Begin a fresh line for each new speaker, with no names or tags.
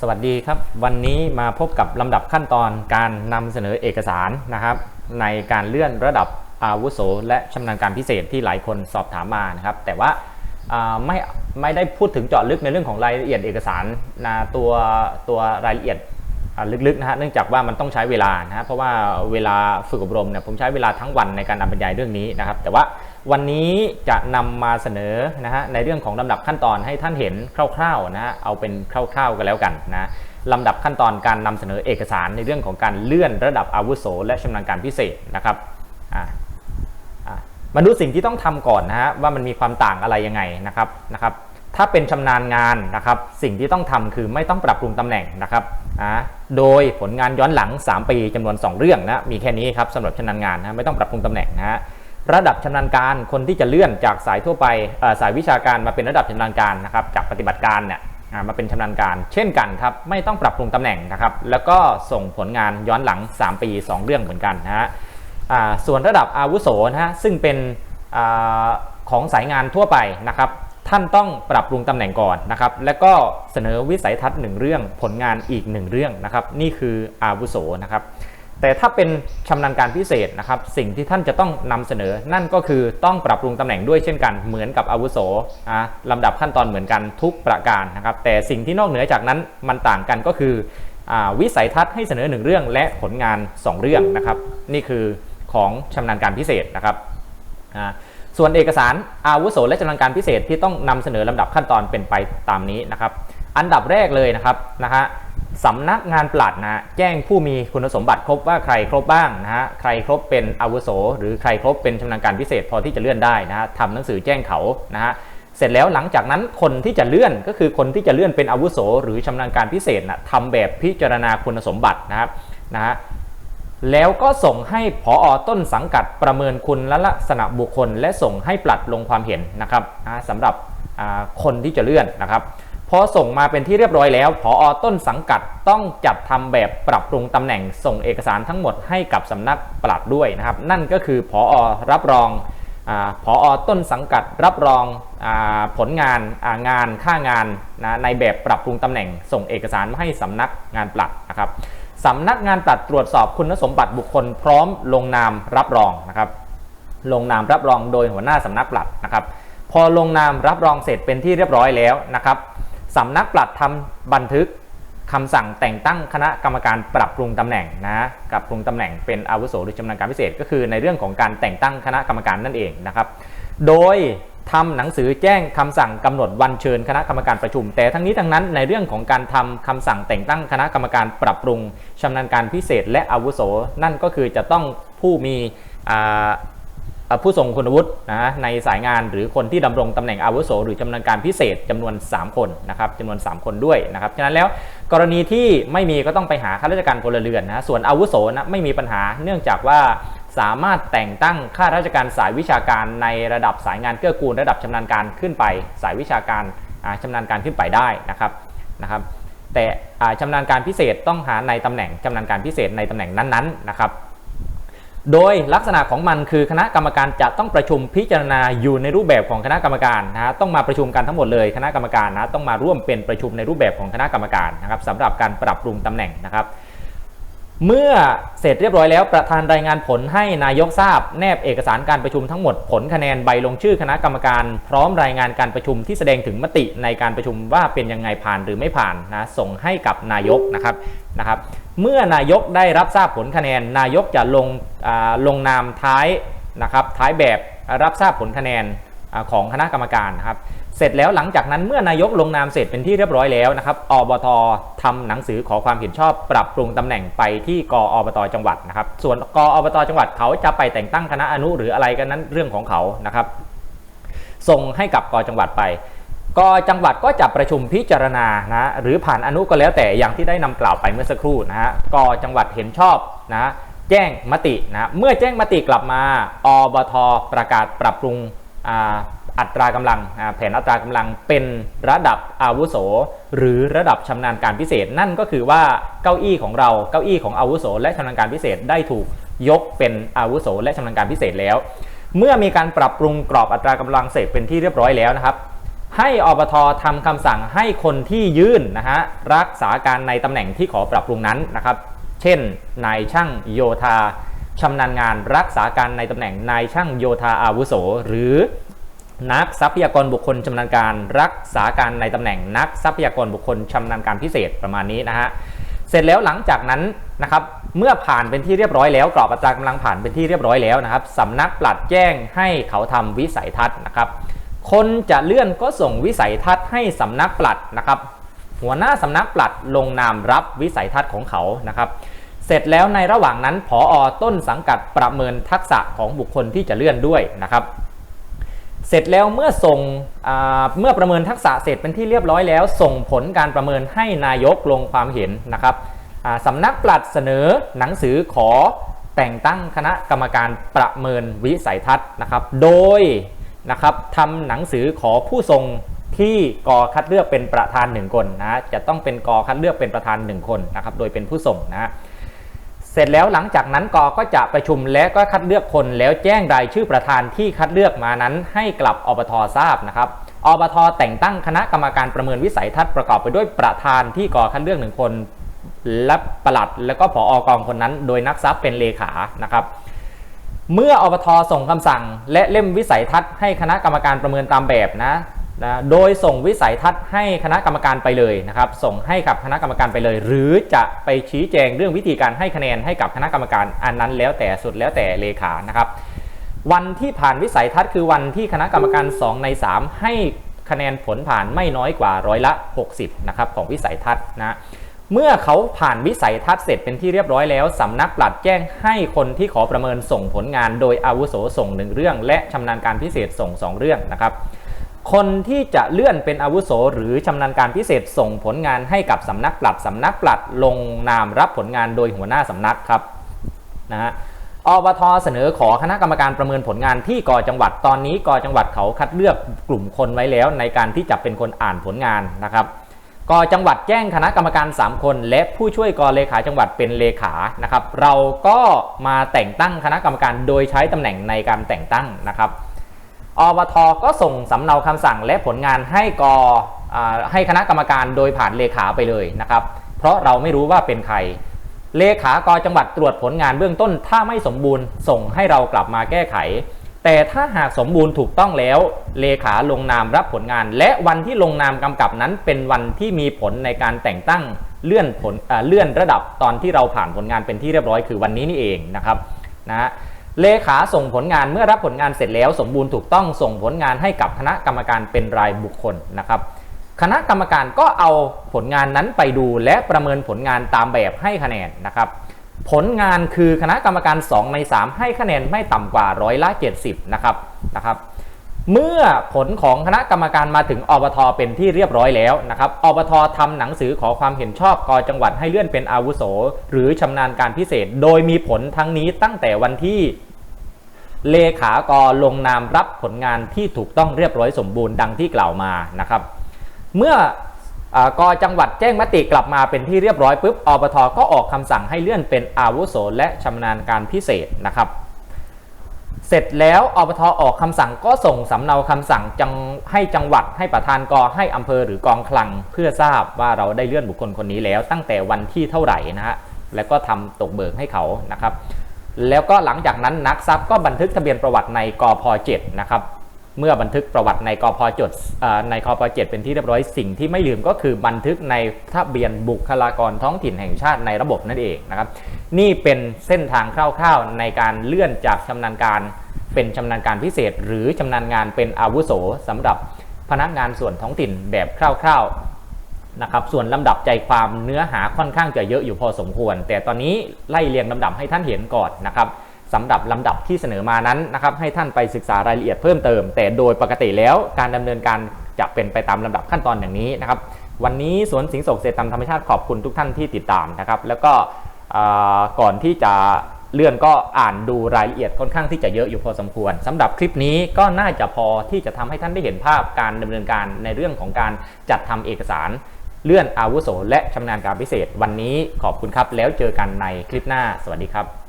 สวัสดีครับ วันนี้มาพบกับลำดับขั้นตอนการนำเสนอเอกสารนะครับ ในการเลื่อนระดับอาวุโส และชำนาญการพิเศษที่หลายคนสอบถามมานะครับ แต่ว่าไม่ไม่ได้พูดถึงเจาะลึกในเรื่องของรายละเอียดเอกสารนะตัวตัวรายละเอียด ลึกๆนะฮะเนื่องจากว่ามันต้องใช้เวลานะฮะเพราะว่าเวลาฝึกอบรมเนี่ยผมใช้เวลาทั้งวันในการนำบรรยายเรื่องนี้นะครับ แต่ว่าวันนี้จะนำมาเสนอนะฮะในเรื่องของลำดับขั้นตอนให้ท่านเห็นคร่าวๆนะฮะเอาเป็นคร่าวๆกันแล้วกันนะลำดับขั้นตอนการนำเสนอเอกสารในเรื่องของการเลื่อนระดับอาวุโส และชำนาญการพิเศษนะครับอ่าอะมาดูสิ่งที่ต้องทำก่อนนะฮะว่ามันมีความต่างอะไรยังไงนะครับนะครับ ถ้าเป็นชำนาญงานนะครับ สิ่งที่ต้องทำคือไม่ต้องปรับปรุงตำแหน่งนะครับ อ่าโดยผลงานย้อนหลัง 3 ปีจำนวน 2 เรื่องนะมีแค่นี้ครับสำหรับชำนาญงานนะไม่ต้องปรับปรุงตำแหน่งนะระดับชำนาญการคนที่จะเลื่อนจากสายทั่วไปสายวิชาการมาเป็นระดับชำนาญการนะครับจากปฏิบัติการเนี่ยมาเป็นชำนาญการ เช่นกันครับไม่ต้องปรับปรุงตำแหน่งนะครับแล้วก็ส่งผลงานย้อนหลัง 3 ปี 2 เรื่องเหมือนกันนะฮะส่วนระดับอาวุโสนะฮะซึ่งเป็นอของสายงานทั่วไปนะครับ ท่านต้องปรับปรุงตำแหน่งก่อนนะครับ แล้วก็เสนอวิสัยทัศน์หนึ่งเรื่องผลงานอีกหนึ่งเรื่องนะครับ นี่คืออาวุโสนะครับ แต่ถ้าเป็นชำนาญการพิเศษนะครับ สิ่งที่ท่านจะต้องนำเสนอ นั่นก็คือต้องปรับปรุงตำแหน่งด้วยเช่นกันเหมือนกับอาวุโสอะลำดับขั้นตอนเหมือนกันทุกประการนะครับ แต่สิ่งที่นอกเหนือจากนั้นมันต่างกันก็คืออาวิสัยทัศน์ให้เสนอหนึ่งเรื่อง และผลงาน 2 เรื่องนะครับ นี่คือของชำนาญการพิเศษนะครับอ่า ส่วนเอกสารอาวุโสและชำนาญการพิเศษที่ต้องนำเสนอลำดับขั้นตอนเป็นไปตามนี้นะครับ อันดับแรกเลยนะครับนะฮะสำนักงานปลัดนะฮะแจ้งผู้มีคุณสมบัติครบว่าใครครบบ้างนะฮะใครครบเป็นอาวุโส หรือใครครบเป็นชำนาญการพิเศษพอที่จะเลื่อนได้นะฮะทำหนังสือแจ้งเขานะฮะเสร็จแล้วหลังจากนั้นคนที่จะเลื่อนก็คือคนที่จะเลื่อนเป็นอาวุโส หรือชำนาญการพิเศษนะทำแบบพิจารณาคุณสมบัตินะครับนะฮะ แล้วก็ส่งให้ผออต้นสังกัดประเมินคุณและลักษณะบุคคล และส่งให้ปลัดลงความเห็นนะครับสำหรับคนที่จะเลื่อนนะครับพอส่งมาเป็นที่เรียบร้อยแล้วผออต้นสังกัดต้องจัดทำแบบปรับปรุงตำแหน่งส่งเอกสารทั้งหมดให้กับสำนักปลัดด้วยนะครับ นั่นก็คือผออรับรองอผออต้นสังกัดรับรองอผลงานงานค่างานนะในแบบปรับปรุงตำแหน่งส่งเอกสารมาให้สำนักงานปลัดนะครับ สำนักงานปลัดตรวจสอบคุณสมบัติบุคคลพร้อมลงนามรับรองนะครับ ลงนามรับรองโดยหัวหน้าสำนักปลัดนะครับ พอลงนามรับรองเสร็จเป็นที่เรียบร้อยแล้วนะครับสำนักปลัดทำบันทึกคำสั่งแต่งตั้งคณะกรรมการปรับปรุงตำแหน่งนะปรับปรุงตำแหน่งเป็นอาวุโสหรือชำนาญการพิเศษ ก็คือในเรื่องของการแต่งตั้งคณะกรรมการนั่นเองนะครับ โดย ทำหนังสือแจ้งคำสั่งกำหนดวันเชิญคณะกรรมการประชุม แต่ทั้งนี้ทั้งนั้นในเรื่องของการทำคำสั่งแต่งตั้งคณะกรรมการปรับปรุงชำนาญการพิเศษและอาวุโส นั่นก็คือจะต้องผู้มีผู้ทรงคุณวุฒินะในสายงานหรือคนที่ดำรงตำแหน่งอาวุโส หรือชำนาญการพิเศษจำนวน 3 คนนะครับจำนวน 3 คนด้วยนะครับฉะนั้นแล้วกรณีที่ไม่มีก็ต้องไปหาข้าราชการพลเรือนนะส่วนอาวุโสนะไม่มีปัญหาเนื่องจากว่า สามารถแต่งตั้งข้าราชการสายวิชาการในระดับสายงานเกื้อกูลระดับชำนาญการขึ้นไป สายวิชาการอ่าชำนาญการขึ้นไปได้นะครับนะครับ แต่อ่าชำนาญการพิเศษต้องหาในตำแหน่งชำนาญการพิเศษในตำแหน่งนั้นๆนะครับ โดยลักษณะของมันคือคณะกรรมการจะต้องประชุมพิจารณาอยู่ในรูปแบบของคณะกรรมการนะฮะต้องมาประชุมกันทั้งหมดเลยคณะกรรมการนะต้องมาร่วมเป็นประชุมในรูปแบบของคณะกรรมการนะครับสำหรับการปรับปรุงตำแหน่งนะครับ เมื่อเสร็จเรียบร้อยแล้วประธานรายงานผลให้นายกทราบ แนบเอกสารการประชุมทั้งหมดผลคะแนนใบลงชื่อคณะกรรมการ พร้อมรายงานการประชุมที่แสดงถึงมติในการประชุมว่าเป็นยังไงผ่านหรือไม่ผ่านนะส่งให้กับนายกนะครับนะครับ เมื่อนายกได้รับทราบผลคะแนน นายกจะลงลงนามท้ายนะครับท้ายแบบรับทราบผลคะแนนของคณะกรรมการนะครับ เสร็จแล้วหลังจากนั้นเมื่อนายกลงนามเสร็จเป็นที่เรียบร้อยแล้วนะครับ อบตทำหนังสือขอความเห็นชอบ ปรับปรุงตำแหน่งไปที่กอบตจังหวัดนะครับ ส่วนกอบตจังหวัดเขาจะไปแต่งตั้งคณะอนุหรืออะไรกันนั้นเรื่องของเขานะครับ ส่งให้กับกจังหวัดไปกจังหวัดก็จะประชุมพิจารณานะหรือผ่านอนุก็แล้วแต่อย่างที่ได้นำกล่าวไปเมื่อสักครู่นะฮะกจังหวัดเห็นชอบนะแจ้งมตินะเมื่อแจ้งมติกลับมาอบทประกาศปรับปรุง อัตรากำลังแผนอัตรากำลังเป็นระดับอาวุโส หรือระดับชำนาญการพิเศษ นั่นก็คือว่าเก้าอี้ของเราเก้าอี้ของอาวุโส และชำนาญการพิเศษได้ถูกยกเป็นอาวุโส และชำนาญการพิเศษแล้ว เมื่อมีการปรับปรุงกรอบอัตรากำลังเสร็จเป็นที่เรียบร้อยแล้วนะครับ ให้อบททำคำสั่งให้คนที่ยื่นนะฮะรักษาการในตำแหน่งที่ขอปรับปรุงนั้นนะครับ เช่นนายช่างโยธาชำนาญงานรักษาการในตำแหน่งนายช่างโยธาอาวุโส หรือ นักทรัพยากรบุคคลชำนาญการรักษาการในตำแหน่งนักทรัพยากรบุคคลชำนาญการพิเศษประมาณนี้นะฮะเสร็จแล้วหลังจากนั้นนะครับเมื่อผ่านเป็นที่เรียบร้อยแล้วกรอบอัตรากำลังผ่านเป็นที่เรียบร้อยแล้วนะครับสำนักปลัดแจ้งให้เขาทำวิสัยทัศน์นะครับ คนจะเลื่อนก็ส่งวิสัยทัศน์ให้สำนักปลัดนะครับ หัวหน้าสำนักปลัดลงนามรับวิสัยทัศน์ของเขานะครับ เสร็จแล้วในระหว่างนั้นผออต้นสังกัดประเมินทักษะของบุคคลที่จะเลื่อนด้วยนะครับ เสร็จแล้วเมื่อส่งเมื่อประเมินทักษะเสร็จเป็นที่เรียบร้อยแล้ว ส่งผลการประเมินให้นายกลงความเห็นนะครับสำนักปลัดเสนอหนังสือขอแต่งตั้งคณะกรรมการประเมินวิสัยทัศน์นะครับ โดยนะครับทำหนังสือขอผู้ทรงที่กอคัดเลือกเป็นประธานหนึ่งคนนะจะต้องเป็นกอคัดเลือกเป็นประธานหนึ่งคนนะครับโดยเป็นผู้ส่งนะ เสร็จแล้วหลังจากนั้นกอก็จะประชุมและก็คัดเลือกคนแล้วแจ้งรายชื่อประธานที่คัดเลือกมานั้น ให้กลับอบททราบนะครับอบทแต่งตั้งคณะกรรมการประเมินวิสัยทัศน์ประกอบไปด้วยประธานที่กอคัดเลือกหนึ่งคน และประหลัดแล้วก็ผออกองคนนั้น โดยนักทรัพย์เป็นเลขานะครับเมื่ออบทส่งคำสั่ง และเล่มวิสัยทัศน์ให้คณะกรรมการประเมินตามแบบนะ นะโดยส่งวิสัยทัศน์ให้คณะกรรมการไปเลยนะครับ ส่งให้กับคณะกรรมการไปเลย หรือจะไปชี้แจงเรื่องวิธีการให้คะแนนให้กับคณะกรรมการอันนั้นแล้วแต่สุดแล้วแต่เลขานะครับวันที่ผ่านวิสัยทัศน์คือวันที่คณะกรรมการ 2 ใน 3 ให้คะแนนผลผ่านไม่น้อยกว่าร้อยละ 60นะครับของวิสัยทัศน์นะเมื่อเขาผ่านวิสัยทัศน์เสร็จเป็นที่เรียบร้อยแล้วสำนักปลัดแจ้งให้คนที่ขอประเมินส่งผลงาน โดยอาวุโสส่งหนึ่งเรื่อง และชำนาญการพิเศษส่ง 2 เรื่องนะครับ คนที่จะเลื่อนเป็นอาวุโสหรือชำนาญการพิเศษส่งผลงานให้กับสำนักปลัดสำนักปลัดลงนามรับผลงานโดยหัวหน้าสำนักครับนะฮะอบทเสนอขอคณะกรรมการประเมินผลงานที่กอจังหวัดตอนนี้กอจังหวัดเขาคัดเลือกกลุ่มคนไว้แล้ว ในการที่จะเป็นคนอ่านผลงานนะครับกอจังหวัดแจ้งคณะกรรมการ 3 คน และผู้ช่วยกอเลขาจังหวัดเป็นเลขานะครับ เราก็มาแต่งตั้งคณะกรรมการโดยใช้ตำแหน่งในการแต่งตั้งนะครับ อบทก็ส่งสำเนาคำสั่งและผลงานให้กให้คณะกรรมการโดยผ่านเลขาไปเลยนะครับ เพราะเราไม่รู้ว่าเป็นใคร เลขากจังหวัดตรวจผลงานเบื้องต้น ถ้าไม่สมบูรณ์ส่งให้เรากลับมาแก้ไข แต่ถ้าหากสมบูรณ์ถูกต้องแล้ว เลขาลงนามรับผลงาน และวันที่ลงนามกำกับนั้น เป็นวันที่มีผลในการแต่งตั้งเลื่อนผลเลื่อนระดับตอนที่เราผ่านผลงานเป็นที่เรียบร้อยคือวันนี้นี่เองนะครับนะ เลขาส่งผลงานเมื่อรับผลงานเสร็จแล้วสมบูรณ์ถูกต้องส่งผลงานให้กับคณะกรรมการเป็นรายบุคคลนะครับ คณะกรรมการก็เอาผลงานนั้นไปดูและประเมินผลงานตามแบบให้คะแนนนะครับผลงานคือคณะกรรมการ 2 ใน 3 ให้คะแนนไม่ต่ำกว่าร้อยละ 70 นะครับนะครับ เมื่อผลของคณะกรรมการมาถึงอบทเป็นที่เรียบร้อยแล้วนะครับอบททำหนังสือขอความเห็นชอบกอจังหวัดให้เลื่อนเป็นอาวุโส หรือชำนาญการพิเศษ โดยมีผลทั้งนี้ตั้งแต่วันที่เลขากรลงนามรับผลงานที่ถูกต้องเรียบร้อยสมบูรณ์ดังที่กล่าวมานะครับ เมื่อกจังหวัดแจ้งมติกลับมาเป็นที่เรียบร้อยปุ๊บอบทก็ออกคำสั่งให้เลื่อนเป็นอาวุโสและชำนาญการพิเศษนะครับ เสร็จแล้วอบทออกคำสั่งก็ส่งสำเนาคำสั่งจังให้จังหวัดให้ประธานกอให้อำเภอหรือกองคลัง เพื่อทราบว่าเราได้เลื่อนบุคคลคนนี้แล้ว ตั้งแต่วันที่เท่าไหร่นะฮะแล้วก็ทำตกเบิกให้เขานะครับ แล้วก็หลังจากนั้นนักทรัพย์ก็บันทึกทะเบียนประวัติในกอพ 7 นะครับ เมื่อบันทึกประวัติในกพจดในกพเจ็ดเป็นที่เรียบร้อยสิ่งที่ไม่ลืมก็คือบันทึกในทะเบียนบุคลากรท้องถิ่นแห่งชาติในระบบนั่นเองนะครับนี่เป็นเส้นทางคร่าวๆในการเลื่อนจากชำนาญการเป็นชำนาญการพิเศษ หรือชำนาญงานเป็นอาวุโสสำหรับพนักงานส่วนท้องถิ่นแบบคร่าวๆนะครับส่วนลำดับใจความเนื้อหาค่อนข้างจะเยอะอยู่พอสมควร แต่ตอนนี้ไล่เรียงลำดับให้ท่านเห็นก่อนนะครับ สำหรับลำดับที่เสนอมานั้นนะครับให้ท่านไปศึกษารายละเอียดเพิ่มเติม แต่โดยปกติแล้วการดำเนินการจะเป็นไปตามลำดับขั้นตอนอย่างนี้นะครับวันนี้สวนสิงโศกเศรษฐตามธรรมชาติขอบคุณทุกท่านที่ติดตามนะครับแล้วก็ก่อนที่จะเลื่อนก็อ่านดูรายละเอียดค่อนข้างที่จะเยอะอยู่พอสมควรสำหรับคลิปนี้ก็น่าจะพอที่จะทำให้ท่านได้เห็นภาพการดำเนินการในเรื่องของการจัดทำเอกสารเลื่อนอาวุโส และชำนาญการพิเศษ วันนี้ขอบคุณครับ แล้วเจอกันในคลิปหน้า สวัสดีครับ